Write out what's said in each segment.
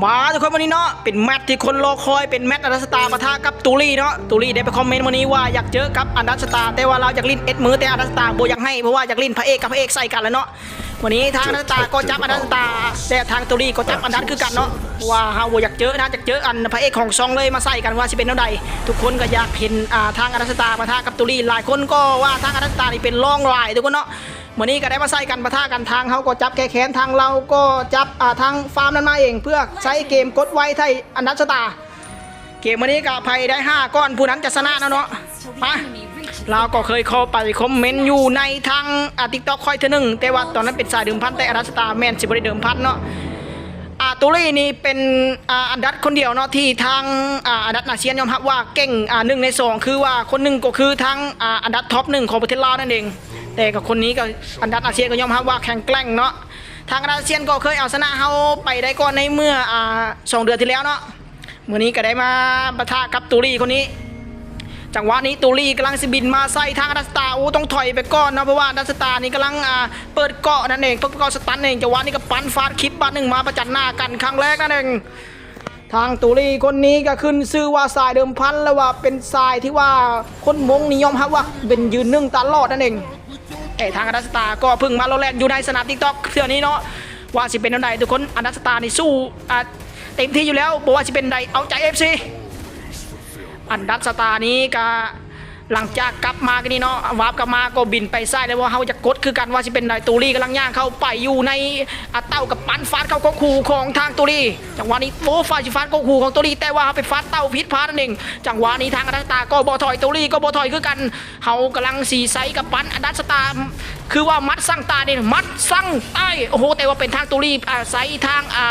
มาทุกคนวันนี้เนาะเป็นแมตที่คนรอคอยเป็นแมตอันดัสตาร์ปะทะกับตูรี่เนาะตูรี่ได้ไปคอมเมนต์วันนี้ว่าอยากเจอกับอันดัสตาแต่ว่าเราอยากลิ้นเอ็ดมือแต่อันดัสตาโบอยากให้เพราะว่าอยากลิ้นพระเอกกับพระเอกใส่กันแล้วเนาะวันนี้ทางอันดัสตาก็จับอันดัสตาแต่ทางตูรี่ก็จับอันดับคือกันเนาะว่าเฮาบ่อยากเจอนะอยากเจออันพระเอกของซองเลยมาใส่กันว่าสิเป็นเท่าใดทุกคนก็อยากเห็นทางอันดัสตาร์ปะทะกับตูรี่หลายคนก็ว่าทางอันดัสตานี่เป็นรองลายทุกคนเนาะ วันนี้ก็ได้มาใส่กันปะทะกันทางเขาก็จับแก้แค้นทางเราก็จับอ่าทางฟาร์มนั้นมาเอง เพื่อใช้เกมกดไว้ไทยอันดับสตาเกมวันนี้กับภัยได้ 5 ก้อนผู้นั้นจะชนะนะเนาะมาเราก็เคยเข้าไปคอมเมนต์อยู่ในทางอาทิกตอกคอยเทอหนึ่งแต่ว่าตอนนั้นเป็นสายเดิมพันแต่อันดับสตาแมนสิบได้เดิมพันเนาะอาตุลีนี่เป็นอันดับคนเดียวเนาะที่ทางอันดับอาเซียนยอมรับว่าเก่งอ่าหนึ่งในสองคือว่าคนหนึ่งก็คือทางอันดับท็อปหนึ่งของประเทศลาวนั่นเอง แต่กับคนนี้ก็อันดับอาเซียนก็ยอมรับว่าแข็งแกร่งเนาะทางอันดับอาเซียนก็เคยเอาชนะเขาไปได้ก่อนในเมื่ออ่าสองเดือนที่แล้วเนาะเมื่อนี้ก็ได้มาปะทะกับตุลี่คนนี้ จังหวะนี้ตูรีกำลังสิบินมาใส่ทางดัสตาโอ้ต้องถอยไปก่อนนะเพราะว่าดัสตานี่กำลังอ่าเปิดเกาะนั่นเองเปิดเกาะสตันเองจังหวะนี้ก็ปั้นฟาดคลิปบัตหนึ่งมาประจันหน้ากันครั้งแรกนั่นเองทางตูรีคนนี้ก็ขึ้นชื่อว่าสายเดิมพันแล้วว่าเป็นสายที่ว่าคนมงนิยมครับว่าเป็นยืนหนึ่งตลอดนั่นเอง แต่ทางดัสตาก็เพิ่งมาโลแลกอยู่ในสนามทิกตอกเทื่อนี้เนาะว่าสิเป็นอันใดทุกคนอันดัสตานี่สู้อ่าเต็มที่อยู่แล้วบอกว่าสิเป็นใดเอาใจเอฟซีอันดับสตานี้ก็ หลังจากกลับมากันนี่เนาะวาร์ปกลับมาก็บินไปไส้แล้วว่าเขาจะกดคือกันว่าสิเป็นไดตูรี่กำลังย่างเข้าไปอยู่ในอัเต้ากับปันฟาดเข้าก็คูของทางตูรี่จังหวะนี้โอ้ฟาดสิฟาดก็คูของตูรี่แต่ว่าเขาไปฟาดเต้าพิษพาดนั่นเองจังหวะนี้ทางอันดับสตาก็บอถอยตูรี่ก็บอถอยคือกันเขากำลังสีไซกับปันอันดับสตาคือว่ามัดสั่งตาเนี่ยมัดสั่งใต้โอ้โหแต่ว่าเป็นทางตูรี่อ่าไซทางอ่า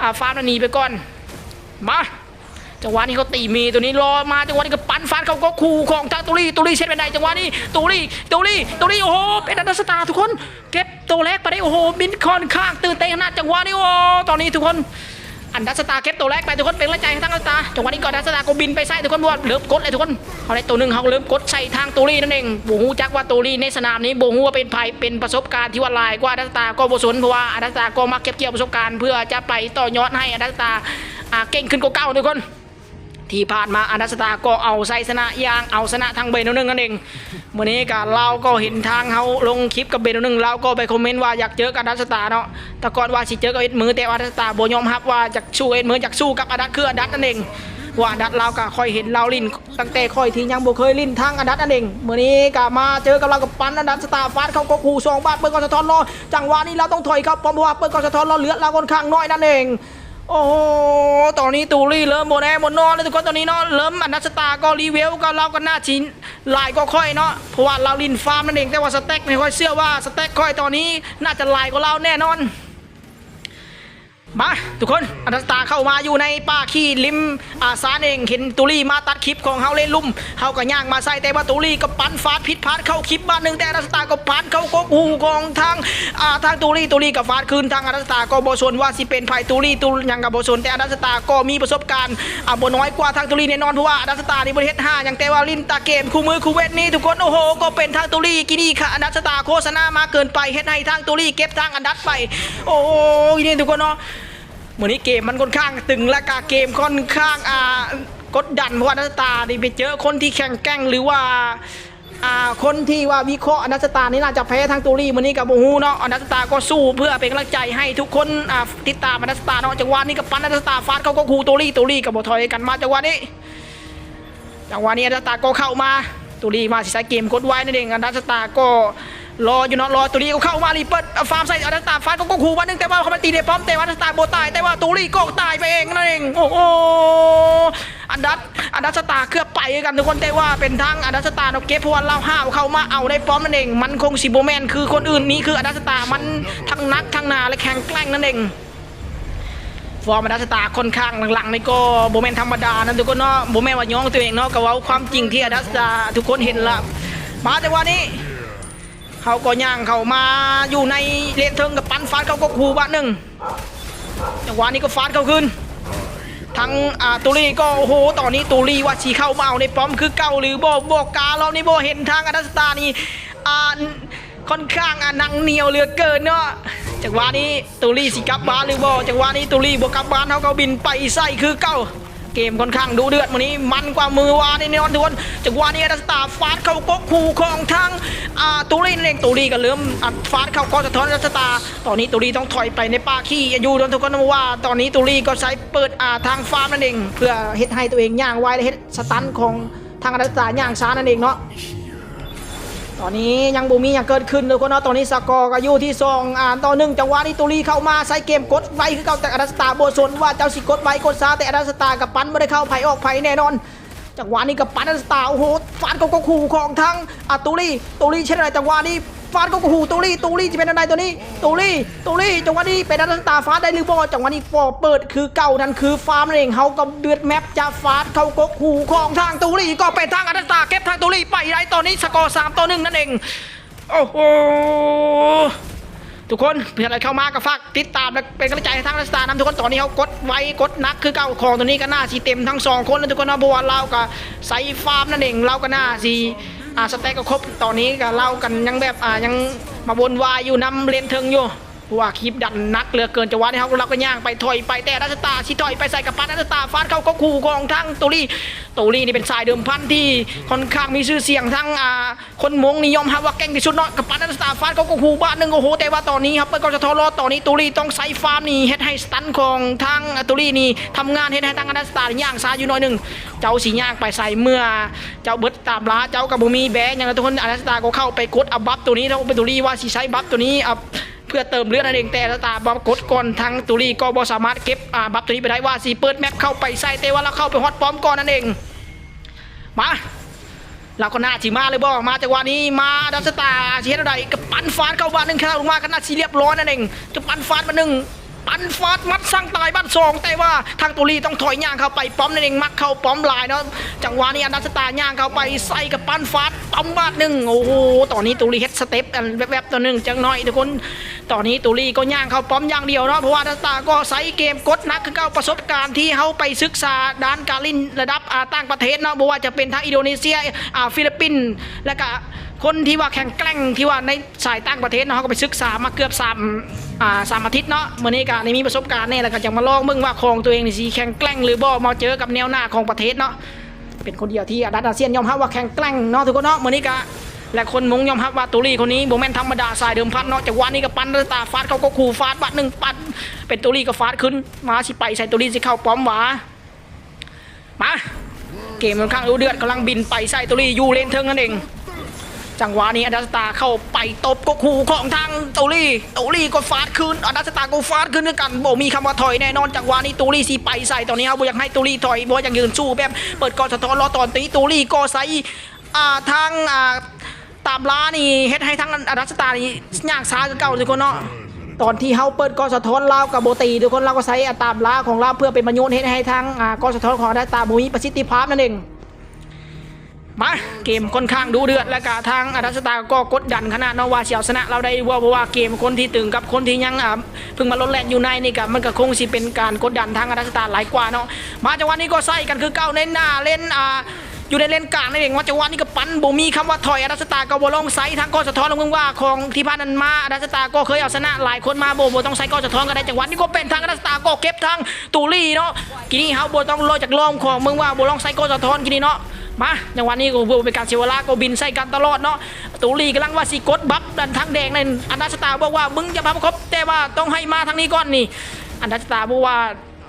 อ่าฟาร์มนันนีไปก่อนมา จังหวะนี้เขาตีมีตัวนี้รอมาจังหวะนี้ก็ปั่นฟันเขาก็ขู่ของทางตุลี่ตุลี่เช็ดไปไหนจังหวะนี้ตุลี่ตุลี่ตุลี่โอ้โหเป็นอันดับสตาร์ทุกคน เก็บตัวแรกไปได้โอ้โหบินคอนข้างตื่นเต้นขนาดจังหวะนี้โอ้ตอนนี้ทุกคนอันดัสตาเก็บตัวแรกไปทุกคนเป็นกำลังใจให้ทางอันดัสตาจังหวะนี้ก็อันดัสตาก็บินไปใส่ทุกคนว่าเริ่มกดเลยทุกคนเขาได้ตัวหนึ่งเขาเริ่มกดใส่ทางตุลี่นั่นเองโบฮูจักว่าตุลี่ในสนามนี้โบฮูว่าเป็นภัยเป็นประสบการณ์ที่ว่าลายกว่าอันดัสตาร์ก็โบสนเพราะว่าอันดัสตาก็มาเก็บเกี่ยวประสบการณ์เพื่อจะไปต่อยอดให้อันดัสตาร์อ่าเก่งขึ้นกว่าเก่าทุกคน ที่ผ่านมาอนัสตาก็เอาไซสนะยางเอาชนะทางเบนหนึ่งนั่นเองวันนี้การเราก็เห็นทางเขาลงคลิปกับเบนหนึ่งเราก็ไปคอมเมนต์ว่าอยากเจอกับอนัสตาเนาะแต่ก่อนว่าสิเจอกับเอ็ดมือแต่อนัสตาโบยอมรับว่าจะสู้เอ็ดมืออยากสู้กับอนัสคืออนัสนั่นเองว่าอนัสเราก็คอยเห็นเราลิ้นตั้งแต่คอยทียังบ่เคยลิ้นทางอนัสนั่นเองมื่อนี้ก็มาเจอกับเรากับปันอนัสตาฟาดเขาก็ขู่สองบาทเปิดกอสะท้อนรอจังหวะนี้เราต้องถอยครับเพราะว่าเปิดกอสะท้อนรอเหลือเราค่อนข้างน้อยนั่นเอง โอ้ตอนนี้ตูรี่เริ่มหมดแอร์หมดนอนแล้วทุกคนตอนนี้เนาะเริ่มอันนัสตาก็รีเวลก็เราก็หน้าชิ้นลายก็ค่อยเนาะเพราะว่าเราลินฟาร์มนั่นเองแต่ว่าสเต็กไม่ค่อยเชื่อว่าสเต็กค่อยตอนนี้น่าจะลายกว่าเราแน่นอน มาทุกคนอันดัสตาเข้ามาอยู่ในป่าขี้ริมอาซานเองเห็นตุลี่มาตัดคลิปของเฮาเล่นลุ่มเฮาก็ย่างมาใส่แต่ว่าตุลี่ก็ปั่นฟาดพิษพาดเข้าคลิปบ้านหนึ่งแต่อันดัสตาก็พลาดเข้ากกหูของทางอ่าทางตุลี่ตุลี่กับฟาดคืนทางอันดัสตาก็โบชนว่าสิเป็นไผ่ตุลี่ตุลยังกับโบชนแต่อันดัสตาก็มีประสบการณ์อ่าบ่น้อยกว่าทางตุลี่แน่นอนเพราะว่าอันดัสตานี่ประเทศห้าอย่างแต่ว่าลินตาเกมคู่มือคู่เวทนี่ทุกคนโอ้โหก็เป็นทางตุลี่กินี่ค่ะอันดัสตาโฆษณามาเกินไปเฮ็ดให้ทางตุลี่เก็บทางอันดับไป โอ้ยนี่ทุกคนเนาะ มือนนี้เกมมันค่อนข้างตึงและกาเกมค่อนข้างอ่ากดดันเพราะว่านักตานี่ไปเจอคนที่แข่งแกร่งหรือว่าอ่าคนที่ว่าวิเคราะห์นัสตานี่น่าจะแพ้ทางตูรี่มันนี้กับโมฮูเนาะนัสตาก็สู้เพื่อเป็นกำลังใจให้ทุกคนอ่าติดตามนัสตาเนาะจังหวะนี้กับปันนัสตาฟาดเขาก็คูตูรี่ตูรี่กับบอถอยกันมาจังหวะนี้จังหวะนี้นัสตาก็เข้ามาตูรี่มาสิใช้เกมกดไว้นั่นเองนัสตาก็ รออยู่เนาะรอตูรี่ก็เข้ามารีเปิดฟาร์มใส่อนัสตาฟาดเขาก็คู่วันนึงแต่ว่าเขามาตีในป้อมแต่ว่าอนัสตาโบตายแต่ว่าตูรี่ก็ตายไปเองนั่นเองโอ้โหอันดับอันดับสตาร์เคลือบไปกันทุกคนแต่ว่าเป็นทางอันดับสตาร์เนาะเก็บพราะว่าเราห้าวเข้ามาเอาได้ป้อมนั่นเอง มันคงสิโบแมนคือคนอื่นนี้คืออันดับสตาร์มันทั้งนักทั้งนาและแข็งแกร่งนั่นเองฟอร์มอันดัสตาค่อนข้างหลังๆนี่ก็โบแมนธรรมดานั่นทุกคนเนาะโบแมนว่าย้องตัวเองเนาะก็ว่าความจริงที่อันดัสตาทุกคนเห็นละมาแต่ว่านี้ เขาก็ย่างเข้ามาอยู่ในเลนเทิงกับปันฟาดเขาก็คูบ้านหนึ่งจังหวะนี้ก็ฟาดเขาขึ้น ทั้งอ่าตูรี่ก็โอ้โหตอนนี้ตูรี่ว่าชีเข้ามาเอาในป้อมคือเก่าหรือโบโบกกาเรานี่โบเห็นทางอันดัสตานี่อ่าค่อนข้างอะนังเหนียวเหลือเกินเนาะจังหวะนี้ตูรี่สิกลับบ้านหรือบ่จังหวะนี้ตูรี่บ่กลับบ้านเขาก็บินไปใส่คือเก่า เกมค่อนข้างดูเดือดวันนี้มันกว่ามือวานในนอนทวนจากวานี้ดัสตาฟาดเข้ากกคูของทางตูรี่นั่งตูรี่ก็เริ่มอัดฟาดเข้าก็สะท้อนดัสตา ตอนนี้ตูรีต้องถอยไปในป่าขี้อยู่โดนทุกคนว่า ตอนนี้ตูรีก็ใช้เปิดทางฟาร์มนั่นเอง เพื่อเฮ็ดให้ตัวเองย่างไวและเฮ็ดสตันของทางดัสตาย่างช้านั่นเองเนาะ ตอนนี้ยังบูมีอย่างเกิดขึ้นเลยคนเนาะตอนนี้สกอร์ก็อยู่ที่สองอ่านต่อหนึ่งจังหวะนี้ตุลีเข้ามาใส่เกมกดไวคือเก่าแต่อรัสตาโบสนว่าเจ้าสิกดไวกดซาแต่อรัสตากับปั้นไม่ได้เข้าไผ่ออกไผ่แน่นอนจังหวะนี้กับปั้นอรัสตาโอ้โหฟาดก็ขู่ของทั้งอะตุลีตุลีเช่นไรจังหวะนี้ ฟาดก็ก็ขู่ตุลีตุลีจะเป็นอะไรตัวนี้ตุลีตุลีจังหวะนี้เป็นอดัสตาฟาดได้หรือบ่จังหวะนี้ฟอร์เปิดคือเก่านั่นคือฟาร์มนั่นเองเขาก็เดือดแมปจะฟาดเข้ากกหูของทางตุลีก็เป็นทางอดัสตาเก็บทางตุลีไปได้ตอนนี้สกอร์สามต่อหนึ่งนั่นเองโอ้โหทุกคนเพื่อนอะไรเข้ามาก็ฝากติดตามและเป็นกำลังใจให้ทางรัสตาร์นำทุกคนตอนนี้เขากดไว้กดนักคือเก่าของตัวนี้ก็น่าสีเต็มทั้งสองคนแล้วทุกคนนะบัวเราก็ใส่ฟาร์มนั่นเองเราก็น่าสี อ่าสเต็กก็ครบตอนนี้ก็เล่ากันยังแบบอ่ายังมาวนวายอยู่นำเรียนเทิงอยู่ ว่าคลิปดันนักเหลือเกินจะว่าในเขาเราก็ย่างไปถอยไปแต่รัสตาร์ชิถอยไปใส่กับปันรัสตาร์ฟาดเข้าก็คู่ของทั้งตุลีตุลีนี่เป็นสายเดิมพันที่ค่อนข้างมีชื่อเสียงทั้งอ่าคนมงนิยมครับว่าเก่งที่สุดเนาะกับปันรัสตาร์ฟาดเข้าก็คู่บ้านหนึ่งโอ้โหแต่ว่าตอนนี้ครับเปิดกจะทอรอตอนนี้ตุลีต้องใส่ฟาร์มนี่เฮ็ดให้สตันของทางตุลีนี่ทำงานเฮ็ดให้ทางรัสตาร์ย่างซาอยู่หน่อยหนึ่งเจ้าสีย่างไปใส่เมื่อเจ้าเบิดตามล้าเจ้ากับบุมีแบงอย่างนั้นทุกคนรัสตาร์ก็เข้าไปกดอัพบัฟตัวนี้แล้วเป็นตุลีว่าสีใช้บัฟตัวนี้อัพ เพื่อเติมเลือดนั่นเองแต่ตาบอกดก่อนทางตุลีก็บอสามารถเก็บอ่าบัฟตัวนี้ไปได้ว่าสีเปิดแมปเข้าไปใส่แต่ว่าเราเข้าไปฮอตป้อมก่อนนั่นเองมาเราก็น่าจิมาเลยบอมาจากวันนี้มาดัสตาร์เชียร์อะไรกับปันฟาดเข้าบ้านหนึ่งเข้าลงมากันน่าสีเรียบร้อยนั่นเองจะปันฟาดมาหนึ่งปันฟาดมัดสร้างตายบ้านสองแต่ว่าทางตุลีต้องถอยย่างเข้าไปป้อมนั่นเองมัดเข้าป้อมลายเนาะจังหวะนี้อันดัสตาย่างเข้าไปใส่กับปันฟาดป้อมบาดหนึ่งโอ้โหตอนนี้ตุลีเฮ็ดสเต็ปอันแวบๆตัวหนึ่งจังหน่อยทุกคน ตอนนี้ตุลีก็ย่างเข้าป้อมอย่างเดียวเนาะเพราะว่าอันดัสตาก็ใส่เกมกดนักคือเก้าประสบการณ์ที่เขาไปศึกษาด้านการเล่นระดับอาต่างประเทศเนาะเพราะว่าจะเป็นทั้งอินโดนีเซียอ่าฟิลิปปินส์และก็คนที่ว่าแข่งแกล้งที่ว่าในสายต่างประเทศเนาะเขาก็ไปศึกษามาเกือบสามอ่าสามอาทิตย์เนาะเมื่อนี้ก็นี่มีประสบการณ์เนี่ยแล้วก็จะมาลองมึงว่าของตัวเองนี่สิแข่งแกล้งหรือบ่มาเจอกับแนวหน้าของประเทศเนาะเป็นคนเดียวที่อาดัตอาเซียนยอมรับว่าแข่งแกล้งเนาะทุกคนเนาะเมื่อนี้ก็ และคนมงยอมรับว่าตุลีคนนี้โบแมนธรรมดาสายเดิมพันเนาะจากวันนี้ก็ปันรัตตาฟาดเขาก็ขู่ฟาดบัดหนึ่งปัดเป็นตุลีก็ฟาดขึ้น มาสิไปใส่ตุลีสิเข้าป้อมหวามาเกมค่อนข้างเดือดกำลังบินไปใส่ตุลียูเลนเทิงนั่นเองจังหวะนี้อดัสตาเข้าไปตบก็ขู่ของทางตูรี่ตูรี่ก็ฟาดคืนอดัสตาก็ฟาดคืนด้วยกันโบมีคำว่าถอยแน่นอนจังหวะนี้ตูรี่สีไปใส่ตอนนี้ครับโบอยากให้ตูรี่ถอยโบอยากยืนสู้แบบเปิดกอสะท้อนรอตอนตีตูรี่ก็ใส่ทางอ่า ตามล้านี่เฮ็ดให้ทางอดัสตานี่ยางช้าคือเก่าทุกคนเนาะตอนที่เฮาเปิดกอสะท้อนลาวกับโบตีทุกคนเราก็ใช้อตามล้าของเราเพื่อเป็นประโยชน์เฮ็ดให้ทางอ่ากอสะท้อนของอดัสตาบ่มีประสิทธิภาพนั่นเองมาเกมค่อนข้างดูเดือดและกะทางอาดัสตาก็กดดันขนาดนาว่าเสียวชนะเราได้ว่าเพราะว่าเกมคนที่ตึงกับคนที่ยังอ่าเพิ่งมาลดแรงอยู่ในนี่ก็มันก็คงสิเป็นการกดดันทางอาดัสตาหลายกว่าเนาะมาจังหวะนี้ก็ใส่กันคือเก้าเน้นหน้าเล่นอ่า อยู่ในเลนกลางนั่นเองว่าจังหวะนี้ก็ปั้นบ่มีคำว่าถอยอาดัสตาก็บ่ลงไซทางก็สะท้อนลงมึงว่าของที่ผ่านันมาอาดัสตาก็เคยเอาชนะหลายคนมาโบบ่ต้องใส่ก็สะท้อนก็ได้จังหวะนี้ก็เป็นทางอาดัสตาก็เก็บทางตูรี่เนาะกีนี้เฮาบ่ต้องรอจากล้อมของมึงว่าบ่ลองใส่ก็สะท้อนกีนี้เนาะมาอย่างวันนี้ก็เพื่อเป็นการเสียเวลาก็บินใส่กันตลอดเนาะตูรีกำลังว่าสีกดบัฟดันทางแดงในอันดัชตาบอกว่ามึงจะบัฟครบแต่ว่าต้องให้มาทางนี้ก่อนนี่อันดัชตาบอกว่า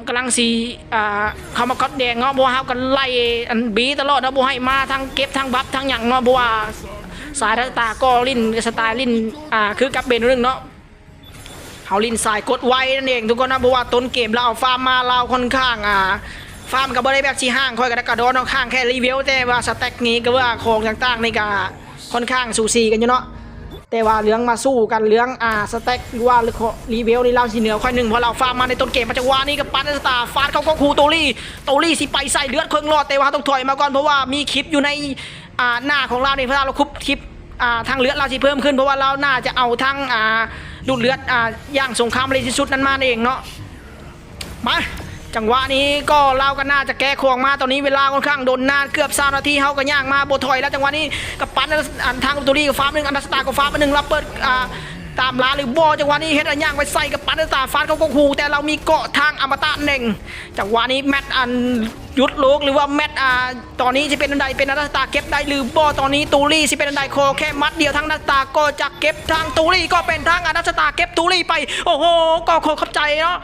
กำลังสีอ่าเขามากดแดงเนาะบัวเฮากันไล่อันบีตลอดนะบัวให้มาทางเก็บทางบัฟทางหยังเนาะบัวสายอันดัชตาก็ลิ้นสไตล์ลิ้นอ่าคือกับเบนเรื่องเนาะเขาลินสายกดไว้นั่นเองทุกคนนะเพราะว่าต้นเกมเราเอาฟาร์มมาเราค่อนข้างอ่าฟาร์มกับบริแบบชีห้างคอยกับกระโดดเอาข้างแค่รีวิวแต่ว่าสแต็กนี้ก็ว่าของต่างๆนี่ก็ค่อนข้างสูสีกันอยู่เนาะ แต่ว่าเรื่องมาสู้กันเรื่องอ่าสแต็กหรือว่ารีเวิวนี่เราสีเหนือค่อยหนึ่งเพราะเราฟาร์มมาในต้นเกมมาจากวานี่กับปันสตาฟาดเขาก็คูโตลี่โตลี่สิไปใส่เลือดเครื่องรอดแต่ว่าต้องถอยมาก่อนเพราะว่ามีคลิปอยู่ในอ่าหน้าของเราเนี่ยเพราะเราคุบคลิปอ่าทางเลือดเราสิเพิ่มขึ้นเพราะว่าเราน่าจะเอาทั้งอ่าดูดเลือดอ่าย่างสงครามเลยที่สุดนั้นมาเองเนาะมา จังหวะนี้ก็เล่ากันน่าจะแก้ควงมาตอนนี้เวลาค่อนข้างโดนนานเกือบสามนาทีเขาก็ย่างมาโบถอยแล้วจังหวะนี้กับปั้นอันทางตูรีกับฟ้าหนึ่งอันดัสตากับฟ้ามาหนึ่งรับเปิดอ่าตามลาหรือบอจังหวะนี้เฮ็ดอันย่างไปใส่กับปั้นอันตาฟ้าเขาก็หูแต่เรามีเกาะทางอมตะหนึ่งจังหวะนี้แมตช์อันยุดลูกหรือว่าแมตช์อ่าตอนนี้จะเป็นอันใดเป็นอันดัสตาเก็บได้หรือบอตอนนี้ตูรี่สิเป็นอันใดโคแค่มัดเดียวทางนัสตาก็จะเก็บทางตูรี่ก็เป็นทางอันดัสตาเก็บตูรี่ไปโอ้โหก็ขอขอบใจเนาะ